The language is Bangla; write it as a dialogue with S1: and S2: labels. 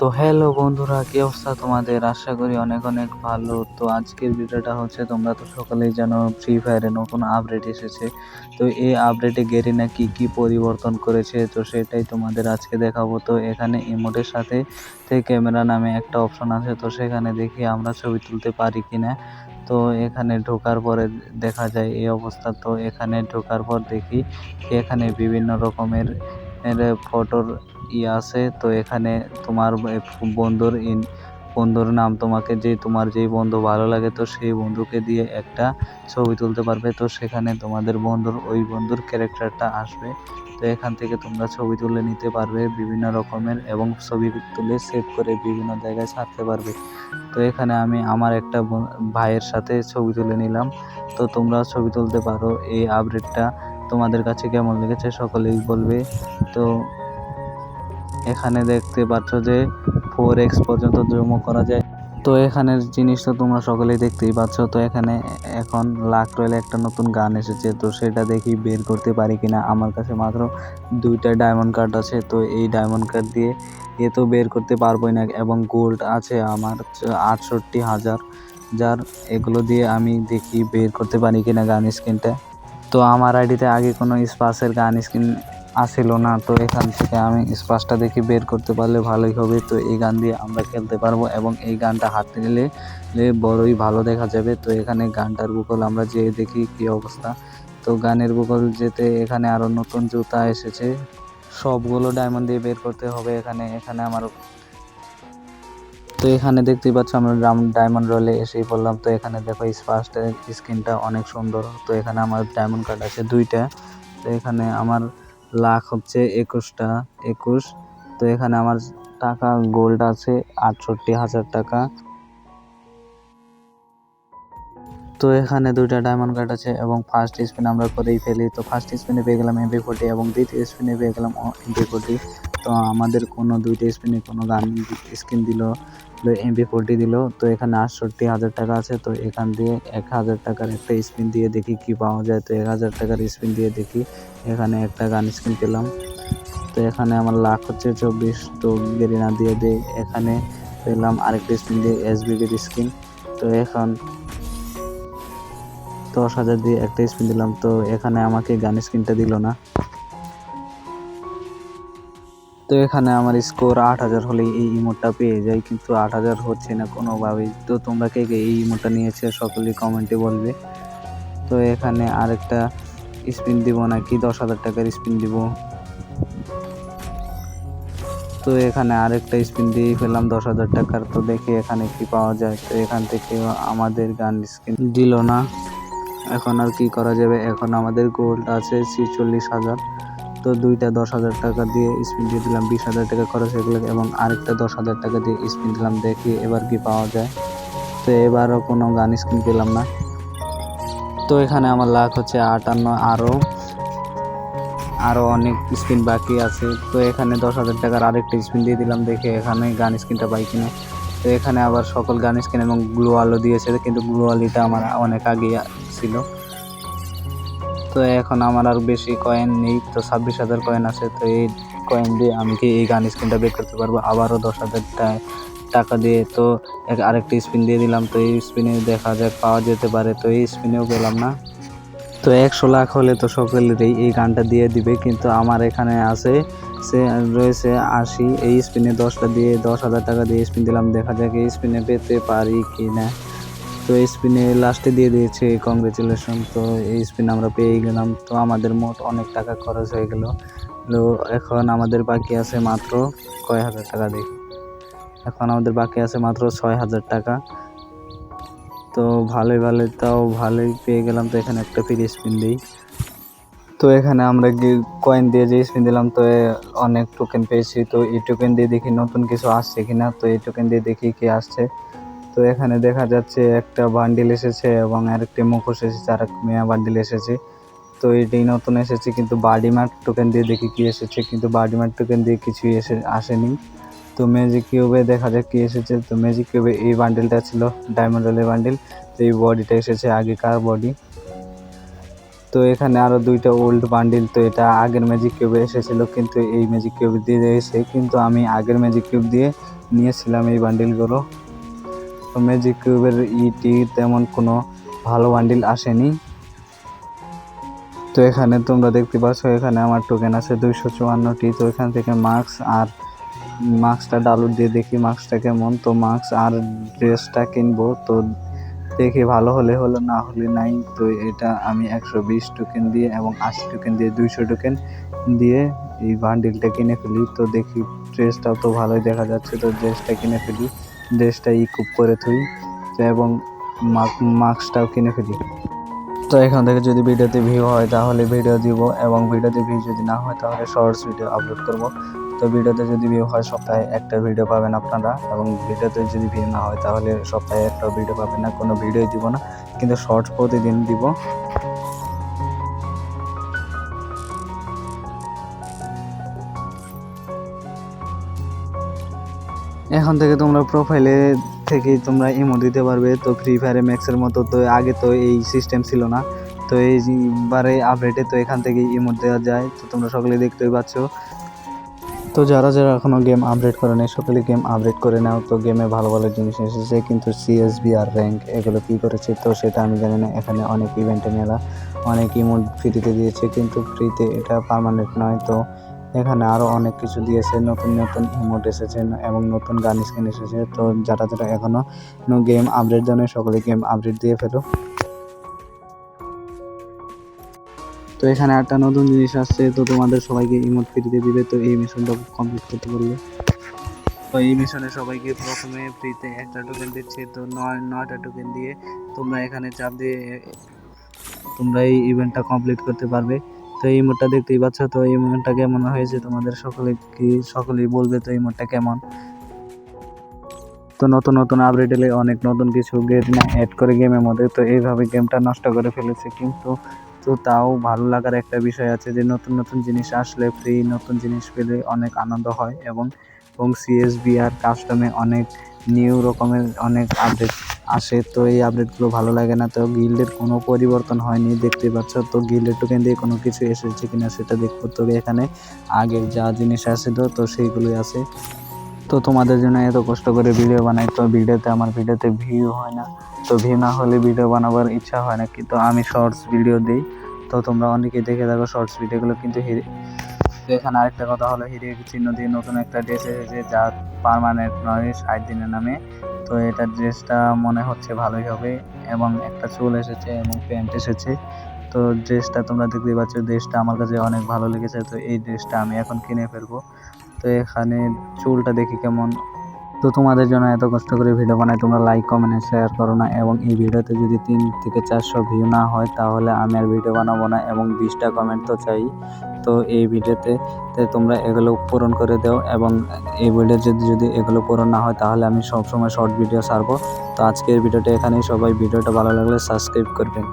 S1: তো হ্যালো বন্ধুরা, কি অবস্থা তোমাদের? আশা করি অনেক অনেক ভালো। তো আজকের ভিডিওটা হচ্ছে, তোমরা তো সকালেই জানো ফ্রি ফায়ারে নতুন আপডেট এসেছে। তো এই আপডেটে গেরিনা কি কি পরিবর্তন করেছে, তো সেটাই তোমাদের আজকে দেখাবো। তো এখানে ইমোটের সাথে ক্যামেরা নামে একটা অপশন আছে, তো সেখানে দেখি আমরা ছবি তুলতে পারি কি না তো এখানে ঢোকার পরে দেখা যায় এই অবস্থা। তো এখানে ঢোকার পর দেখি এখানে বিভিন্ন রকমের ফটোর ই আছে, তো এখানে তোমার বন্ধুর ইন, বন্ধুর নাম তোমাকে যে, তোমার যেই বন্ধু ভালো লাগে, তো সেই বন্ধুকে দিয়ে একটা ছবি তুলতে পারবে। তো সেখানে তোমাদের বন্ধুর, ওই বন্ধুর ক্যারেক্টারটা আসবে। তো এখান থেকে তোমরা ছবি তুলে নিতে পারবে বিভিন্ন রকমের এবং ছবি তুলে সেভ করে বিভিন্ন জায়গায় ছাড়তে পারবে। তো এখানে আমি আমার একটা ভাইয়ের সাথে ছবি তুলে নিলাম। তো তোমরা ছবি তুলতে পারো। এই আপডেটটা তোমাদের কাছে কেমন লেগেছে সকলেই বলবে। তো এখানে দেখতে পাচ্ছ যে ফোর এক্স পর্যন্ত জুম করা যায়। তো এখানের জিনিস তো তোমরা সকলেই দেখতেই পাচ্ছ। তো এখানে এখন লাখ রয়েলে একটা নতুন গান এসেছে। তো সেটা দেখি বের করতে পারি কিনা। আমার কাছে মাত্র দুইটা ডায়মন্ড কার্ড আছে। তো এই ডায়মন্ড কার্ড দিয়ে এ তো বের করতে পারবোই না। এবং গোল্ড আছে আমার আটষট্টি হাজার। যার এগুলো দিয়ে আমি দেখি বের করতে পারি কিনা গান স্ক্রিনটা তো আমার আইডিতে আগে কোনো স্পাসের গান স্ক্রিন আসিল না, তো এখান থেকে আমি স্পাসটা দেখি বের করতে পারলে ভালোই হবে। তো এই গান দিয়ে আমরা খেলতে পারব এবং এই গানটা হাতে নিলে বড়ই ভালো দেখা যাবে। তো এখানে গানটার বুকল আমরা যেয়ে দেখি কি অবস্থা। তো গানের বুকল যেতে এখানে আরও নতুন জুতা এসেছে। সবগুলো ডায়মন্ড দিয়ে বের করতে হবে এখানে এখানে আমার তো এখানে দেখতেই পাচ্ছ আমরা ডায়মন্ড রলে এসেই পড়লাম। তো এখানে দেখো স্পাস্টের স্ক্রিনটা অনেক সুন্দর। তো এখানে আমার ডায়মন্ড কার্ড আছে দুইটা। তো এখানে আমার লাখ হচ্ছে একুশটা, একুশ। তো এখানে আমার টাকা গোল্ড আছে, আটষট্টি হাজার টাকা। তো এখানে দুইটা ডায়মন্ড কার্ড আছে এবং ফার্স্ট স্পিন আমরা করেই ফেলি। তো ফার্স্ট স্পিনে পেয়ে গেলাম এমপি ফোর্টি এবং দ্বিতীয় স্পিনে পেয়ে গেলাম এমপি ফোর্টি তো আমাদের কোনো দুইটা স্পিনে কোনো গান স্কিন দিল এমপি ফোরটি দিল, তো এখানে আটষট্টি হাজার টাকা আছে, তো এখান দিয়ে এক হাজার টাকার একটা স্পিন দিয়ে দেখি কি পাওয়া যায়, তো এক হাজার টাকার স্পিন দিয়ে দেখি, এখানে একটা গান স্কিন পেলাম। তো এখানে আমার লাখ হচ্ছে চব্বিশ, তো গেরিনা দিয়ে দিই এখানে পেলাম আরেকটা স্পিন দিয়ে এসবিবির স্কিন তো এখন দশ হাজার দিয়ে একটা স্পিন দিলাম, তো এখানে আমাকে গান স্ক্রিনটা দিল না। তো এখানে আমার স্কোর আট হাজার হলে এই ইমোটটা পেয়ে যাই, কিন্তু আট হাজার হচ্ছে না কোনোভাবেই। তো তোমরা কে কে এই ইমোটটা নিয়েছে সকলেই কমেন্টে বলবে। তো এখানে আরেকটা স্পিন দিব নাকি? দশ হাজার টাকার স্পিন দিব। তো এখানে আরেকটা স্পিন দিয়ে ফেললাম দশ হাজার টাকার। তো দেখি এখানে কি পাওয়া যায়। তো এখান থেকে আমাদের গান স্কিন দিল না। এখন আর কি করা যাবে? এখন আমাদের গোল্ড আছে ছিচল্লিশ হাজার। তো দুইটা দশ হাজার টাকা দিয়ে স্পিন দিয়ে দিলাম, বিশ হাজার টাকা খরচ হয়ে গেলো এবং আরেকটা দশ হাজার টাকা দিয়ে স্পিন দিলাম, দেখি এবার কি পাওয়া যায়। তো এবারও কোনো গান স্কিন পেলাম না। তো এখানে আমার লাখ হচ্ছে আটান্ন আরও। আরও অনেক স্পিন বাকি আছে। তো এখানে দশ হাজার টাকার আরেকটা স্পিন দিয়ে দিলাম, দেখে এখানে গান স্ক্রিনটা পাই কিনা। তো এখানে আবার সকল গান স্ক্রিন এবং গ্লু আলো দিয়েছে, কিন্তু গ্লু আলিটা আমার অনেক আগে ছিল। তো এখন আমার আর বেশি কয়েন নেই, তো ছাব্বিশ হাজার কয়েন আছে, তো এই কয়েন দিয়ে আমি কি এই গান স্ক্রিনটা বের করতে পারব? আবারও দশ হাজার টাকা দিয়ে, তো আরেকটা স্পিন দিয়ে দিলাম, তো এই স্পিনে দেখা যাক পাওয়া যেতে পারে, তো এই স্পিনেও পেলাম না। তো একশো লাখ হলে তো সকলেরই এই গানটা দিয়ে দিবে, কিন্তু আমার এখানে আছে, সে রয়েছে আশি, এই স্পিনে দশটা দিয়ে দশ হাজার টাকা দিয়ে স্পিন দিলাম, দেখা যাক এই স্পিনে পেতে পারি কি না তো এই স্পিনে লাস্টে দিয়ে দিয়েছে কংগ্রেচুলেশন তো এই স্পিন আমরা পেয়ে গেলাম। তো আমাদের মোট অনেক টাকা খরচ হয়ে গেল। তো এখন আমাদের বাকি আছে মাত্র কয় হাজার টাকা দেখি এখন আমাদের বাকি আছে মাত্র ছয় হাজার টাকা। তো ভালোই ভালোই তাও ভালোই পেয়ে গেলাম। তো এখানে একটা ফ্রি স্পিন দিই। তো এখানে আমরা কয়েন দিয়ে যে স্পিন দিলাম, তো অনেক টোকেন পেয়েছি। তো এই টোকেন দিয়ে দেখি নতুন কিছু আসছে কিনা। তো এই টোকেন দিয়ে দেখি কি আসছে। তো এখানে দেখা যাচ্ছে একটা বান্ডিল এসেছে এবং আরেকটি মুখোশ এসেছে আর এক মেয়া বান্ডিল এসেছে। তো এটাই নতুন এসেছে কিন্তু বাডি মার্ক টোকেন দিয়ে দেখি কি এসেছে, কিন্তু বাডি মার্ক টোকেন দিয়ে কিছুই এসে, আসেনি। তো ম্যাজিক কিউবে দেখা যাক কি এসেছে। তো ম্যাজিক কিউবে এই বান্ডিলটা ছিল ডায়মন্ড রোলের বান্ডিল তো এই বডিটা এসেছে আগেকার বডি তো এখানে আরও দুইটা ওল্ড বান্ডিল তো এটা আগের ম্যাজিক কিউবে এসেছিল কিন্তু এই ম্যাজিক কিউব দিয়ে এসে, কিন্তু আমি আগের ম্যাজিক কিউব দিয়ে নিয়েছিলাম এই বান্ডিলগুলো ম্যাজিক কিউবের ইটি তেমন কোনো ভালো বান্ডিল আসেনি। তো এখানে তোমরা দেখতে পাচ্ছ, এখানে আমার টোকেন আছে দুইশো চুয়ান্নটি তো এখান থেকে মাস্ক আর মাস্কটা ডাউনলোড দিয়ে দেখি মাস্কটা কেমন। তো মাস্ক আর ড্রেসটা কিনবো, তো দেখি ভালো হলে হলো, না হলে নাই। তো এটা আমি একশো বিশ টোকেন দিয়ে এবং আশি টোকেন দিয়ে, দুইশো টোকেন দিয়ে এই বান্ডিলটা কিনে ফেলি। তো দেখি ড্রেসটাও তো ভালোই দেখা যাচ্ছে, তো ড্রেসটা কিনে ফেলি। ড্রেসটা ইকুপ করে থুই এবং মাস্কটাও কিনে ফেলি। তো এখান থেকে যদি ভিডিওতে ভিউ হয়, তাহলে ভিডিও দিব এবং ভিডিওতে ভিউ যদি না হয়, তাহলে শর্টস ভিডিও আপলোড করব। তো ভিডিওতে যদি ভিউ হয়, সপ্তাহে একটা ভিডিও পাবেন আপনারা এবং ভিডিওতে যদি ভিউ না হয়, তাহলে সপ্তাহে একটা ভিডিও পাবেন না, কোনো ভিডিও দিব না। কিন্তু শর্টস প্রতিদিন দিব। এখন থেকে তোমরা প্রোফাইলে থেকে তোমরা ইমো দিতে পারবে। তো ফ্রি ফায়ারে ম্যাক্সের মতো তো আগে তো এই সিস্টেম ছিল না। তো এইবারে আপডেটে তো এখান থেকে ইমো দেওয়া যায়। তো তোমরা সকলে দেখতেই পাচ্ছ। তো যারা যারা এখনও গেম আপডেট করে নেই সকলে গেম আপডেট করে নাও। তো গেমে ভালো ভালো জিনিস এসেছে, কিন্তু সিএসবি আর র্যাঙ্ক এগুলো কী করেছে, তো সেটা আমি জানি না। এখানে অনেক ইভেন্টে মেলা, অনেক ইমোট ফ্রিতে দিয়েছে, কিন্তু ফ্রিতে এটা পার্মানেন্ট নয়। তো এখানে আরও অনেক কিছু দিয়েছে, নতুন নতুন ইমোট এসেছে এবং নতুন গান স্কিন এসেছে। তো যারা যারা এখনও গেম আপডেট দেয় সকলে গেম আপডেট দিয়ে ফেলো। তো এখানে একটা নতুন জিনিস আসছে, তো তোমাদের সবাইকে ইমোট ফ্রিতে দিবে, তো এই মিশনটা কমপ্লিট করতে পারবে তো এই মিশনে সবাইকে প্রথমে ফ্রিতে একটা টোকেন দিচ্ছে, তো নয় নয়টা টোকেন দিয়ে তোমরা এখানে চাপ দিয়ে তোমরা এই ইভেন্টটা কমপ্লিট করতে পারবে। তো এই মোটটা দেখতেই পাচ্ছ, তো এই মোটটা কেমন হয়েছে তোমাদের সকলে কি, সকলেই বলবে তো এই মোটটা কেমন? তো নতুন নতুন আপডেট এলে অনেক নতুন কিছু গেম অ্যাড করে গেমের মধ্যে, তো এইভাবে গেমটা নষ্ট করে ফেলেছে কিন্তু, তো তাও ভালো লাগার একটা বিষয় আছে যে নতুন নতুন জিনিস আসলে ফ্রি নতুন জিনিস পেলে অনেক আনন্দ হয় এবং এবং সিএসবি আর কাস্টমে অনেক নিউ রকমের অনেক আপডেট আসে। তো এই আপডেটগুলো ভালো লাগে না। তো গিল্ডের কোনো পরিবর্তন হয়নি, দেখতেই পাচ্ছ। তো গিল্ডের টোকেন দিয়ে কোনো কিছু এসেছে কিনা সেটা দেখব। তবে এখানে আগের যা জিনিস আসে তো তো সেইগুলোই আছে। তো তোমাদের জন্য এত কষ্ট করে ভিডিও বানাই, তো ভিডিওতে আমার ভিডিওতে ভিউ হয় না। তো ভিউ না হলে ভিডিও বানাবার ইচ্ছা হয় না। কিন্তু আমি শর্টস ভিডিও দিই। তো তোমরা অনেকেই দেখে থাকো শর্টস ভিডিওগুলো কিন্তু তো এখানে আরেকটা কথা হলো, হিরে চিহ্ন দিয়ে নতুন একটা ড্রেস এসেছে যা পারমানেন্ট নয়, ষাট দিনের নামে। তো এটা ড্রেসটা মনে হচ্ছে ভালোই হবে এবং একটা চুল এসেছে এবং প্যান্ট এসেছে। তো ড্রেসটা তোমরা দেখতেই পাচ্ছ ড্রেসটা আমার কাছে অনেক ভালো লেগেছে। তো এই ড্রেসটা আমি এখন কিনে ফেলব। তো এখানে চুলটা দেখি কেমন। তো তোমাদের জন্য এত কষ্ট করে ভিডিও বানাই, তোমরা লাইক কমেন্ট শেয়ার করো না এবং এই ভিডিওতে যদি তিন থেকে চারশো ভিউ না হয়, তাহলে আমি আর ভিডিও বানাবো না এবং বিশটা কমেন্ট তো চাই। তো এই ভিডিওতে তোমরা এগুলো পূরণ করে দাও এবং এই ভিডিও যদি যদি এগুলো পূরণ না হয়, তাহলে আমি সবসময় শর্ট ভিডিও ছাড়বো। তো আজকের ভিডিওটা এখানেই, সবাই ভিডিওটা ভালো লাগলে সাবস্ক্রাইব করবেন।